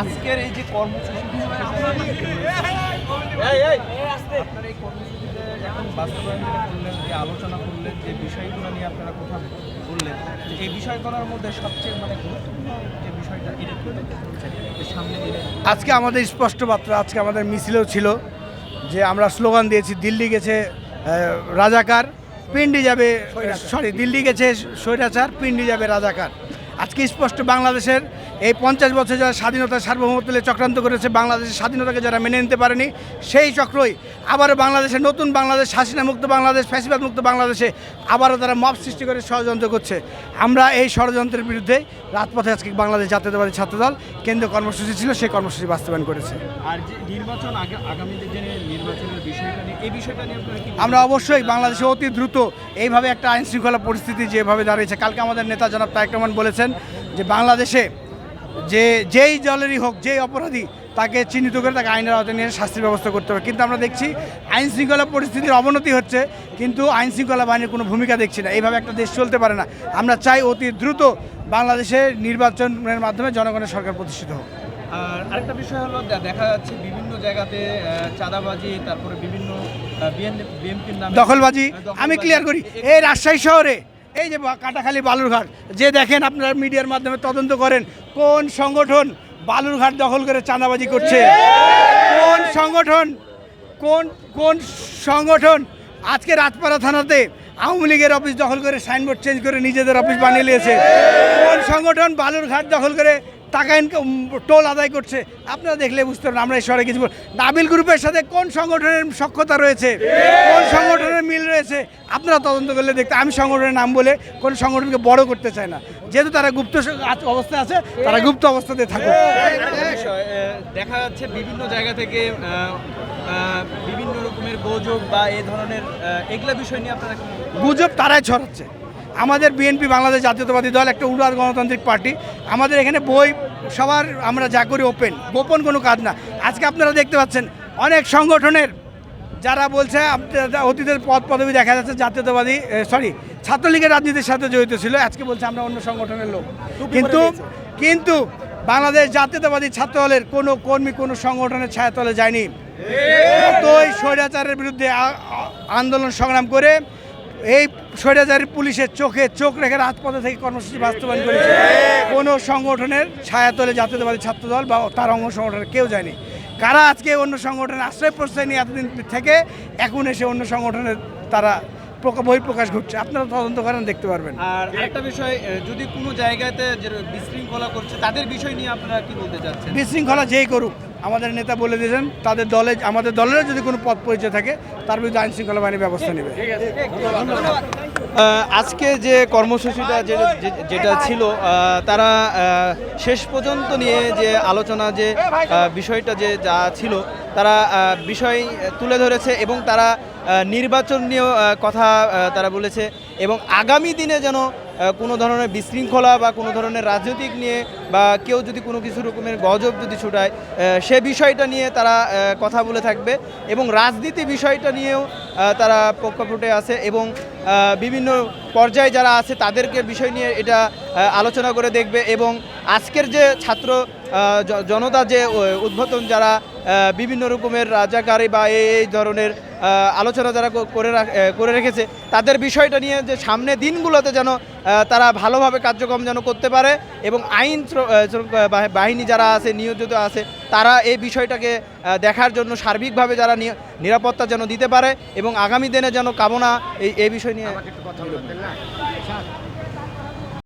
আজকের এই যে কর্মসূচি আপনার এই কর্মসূচিতে এখন বাস্তবায়ন করলেন যে আলোচনা করলেন যে বিষয়গুলো নিয়ে আপনারা কথা বললেন এই বিষয়গুলোর মধ্যে সবচেয়ে মানে গুরুত্বপূর্ণ যে বিষয়টা এটা সামনে আজকে আমাদের স্পষ্ট বার্তা আজকে আমাদের মিছিলেও ছিল যে আমরা স্লোগান দিয়েছি দিল্লি গেছে রাজাকার। পিন্ডি যাবে সরি দিল্লি গেছে স্বৈরাচার পিন্ডি যাবে রাজাকার। আজকে স্পষ্ট বাংলাদেশের এই পঞ্চাশ বছর যারা স্বাধীনতা সার্বভৌমত্ব নিয়ে চক্রান্ত করেছে বাংলাদেশের স্বাধীনতাকে যারা মেনে নিতে পারেনি সেই চক্রই আবারও বাংলাদেশের নতুন বাংলাদেশ মুক্ত বাংলাদেশ ফ্যাসিবাদ মুক্ত বাংলাদেশে আবারও তারা মব সৃষ্টি করে ষড়যন্ত্র করছে। আমরা এই ষড়যন্ত্রের বিরুদ্ধে রাজপথে আজকে বাংলাদেশ জাতীয়তাবাদী ছাত্রদল কেন্দ্রীয় কর্মসূচি ছিল সেই কর্মসূচি বাস্তবায়ন করেছে। আর যে নির্বাচন আগে আগামীতে নির্বাচনের বিষয়টা নিয়ে এই বিষয়টা নিয়ে আমরা অবশ্যই বাংলাদেশে অতি দ্রুত এইভাবে একটা আইন শৃঙ্খলা পরিস্থিতি যেভাবে দাঁড়িয়েছে, কালকে আমাদের নেতা জনাব তারেক রহমান বলেছেন যে বাংলাদেশে যে, যেই দলেরই হোক, যেই অপরাধী, তাকে চিহ্নিত করে তাকে আইনের আওতায় নিয়ে শাস্তির ব্যবস্থা করতে হবে। কিন্তু আমরা দেখছি আইন শৃঙ্খলা পরিস্থিতির অবনতি হচ্ছে, কিন্তু আইন শৃঙ্খলা বাহিনীর কোনো ভূমিকা দেখছি না। এইভাবে একটা দেশ চলতে পারে না। আমরা চাই অতি দ্রুত বাংলাদেশে নির্বাচনের মাধ্যমে জনগণের সরকার প্রতিষ্ঠিত হোক। আর আরেকটা বিষয় হলো দেখা যাচ্ছে বিভিন্ন জায়গাতে চাঁদাবাজি তারপরে বিভিন্ন বিএনপির নামে দখলবাজি। আমি ক্লিয়ার করি। এই রাজশাহী শহরে এই যে কাটাখালী বালুরঘাট যে দেখেন আপনারা মিডিয়ার মাধ্যমে তদন্ত করেন কোন সংগঠন বালুরঘাট দখল করে চাঁদাবাজি করছে? কোন সংগঠন কোন কোন সংগঠন আজকে রাজপাড়া থানাতে আওয়ামী লীগের অফিস দখল করে সাইনবোর্ড চেঞ্জ করে নিজেদের অফিস বানিয়ে নিয়েছে? কোন সংগঠন বালুরঘাট দখল করে টাকা ইনকাম টোল আদায় করছে। আপনারা দেখলে বুঝতে পারবেন আমরা এই শহরে কিছু বল- নাবিল গ্রুপের সাথে কোন সংগঠনের সক্ষতা রয়েছে? কোন সংগঠনের মিল রয়েছে? আপনারা তদন্ত করলে দেখতে আমি সংগঠনের নাম বলে কোন সংগঠনকে বড় করতে চাই না। যেহেতু তারা গুপ্ত অবস্থায় আছে তারা গুপ্ত অবস্থাতে থাকে দেখা যাচ্ছে বিভিন্ন জায়গা থেকে বিভিন্ন রকমের গোজব বা এ ধরনের এগুলা বিষয় নিয়ে আপনারা গুজব তারাই ছড়াচ্ছে। আমাদের বিএনপি বাংলাদেশ জাতীয়তাবাদী দল একটা উদার গণতান্ত্রিক পার্টি। আমাদের এখানে বই সবার আমরা যা করি ওপেন গোপন কোনো কাজ না। আজকে আপনারা দেখতে পাচ্ছেন অনেক সংগঠনের যারা বলছে অতীতের পদ পদবি দেখা যাচ্ছে জাতীয়তাবাদী সরি ছাত্রলীগের রাজনীতির সাথে জড়িত ছিল। আজকে বলছে আমরা অন্য সংগঠনের লোক। কিন্তু কিন্তু বাংলাদেশ জাতীয়তাবাদী ছাত্র দলের কোনো কর্মী কোনো সংগঠনের ছায়াতলে যায়নি। যতই স্বৈরাচারের বিরুদ্ধে আন্দোলন সংগ্রাম করে এই স্বৈরাচারী পুলিশের চোখে চোখ রেখে রাজপথে থেকে কর্মসূচি বাস্তবায়ন করেছে। কোনো সংগঠনের ছায়াতলে জাতীয়তাবাদী ছাত্রদল বা তার অঙ্গ সংগঠনের কেউ যায়নি। কারা আজকে অন্য সংগঠনের আশ্রয় প্রশ্রয় নিয়ে এতদিন থেকে এখন এসে অন্য সংগঠনের তারা প্রকা- বহিঃপ্রকাশ ঘটছে? আপনারা তদন্ত করেন দেখতে পারবেন। আর একটা বিষয় যদি কোনো জায়গাতে বিশৃঙ্খলা করছে তাদের বিষয় নিয়ে আপনারা কি বলতে চাচ্ছেন? বিশৃঙ্খলা যেই করুক আমাদের নেতা বলে দিয়েছেন তাদের দলে আমাদের দলেরও যদি কোনো পথ পরিচয় থাকে তার বিরুদ্ধে আইন শৃঙ্খলা বাহিনী ব্যবস্থা নেবে। আজকে যে কর্মসূচিটা যেটা ছিল তারা শেষ পর্যন্ত নিয়ে যে আলোচনা যে বিষয়টা যে যা ছিল তারা বিষয় তুলে ধরেছে এবং তারা নির্বাচন নিয়েও কথা তারা বলেছে এবং আগামী দিনে যেন কোনো ধরনের বিশৃঙ্খলা বা কোনো ধরনের রাজনৈতিক নিয়ে বা কেউ যদি কোনো কিছু রকমের গজব যদি ছুটায় সে বিষয়টা নিয়ে তারা কথা বলে থাকবে এবং রাজনীতি বিষয়টা নিয়েও তারা পক্ষপটে আছে এবং বিভিন্ন পর্যায়ে যারা আছে তাদেরকে বিষয় নিয়ে এটা আলোচনা করে দেখবে এবং আজকের যে ছাত্র জনতা যে উদ্বোধন যারা বিভিন্ন রকমের রাজাকারী বা এই ধরনের আলোচনা যারা করে করে রেখেছে, তাদের বিষয়টা নিয়ে যে সামনে দিনগুলোতে যেন তারা ভালোভাবে কার্যক্রম যেন করতে পারে এবং আইন বাহিনী যারা আছে, নিয়োজিত আছে, তারা এই বিষয়টাকে দেখার জন্য সার্বিকভাবে যারা নিরাপত্তা যেন দিতে পারে এবং আগামী দিনে যেন কামনা এই এই বিষয় নিয়ে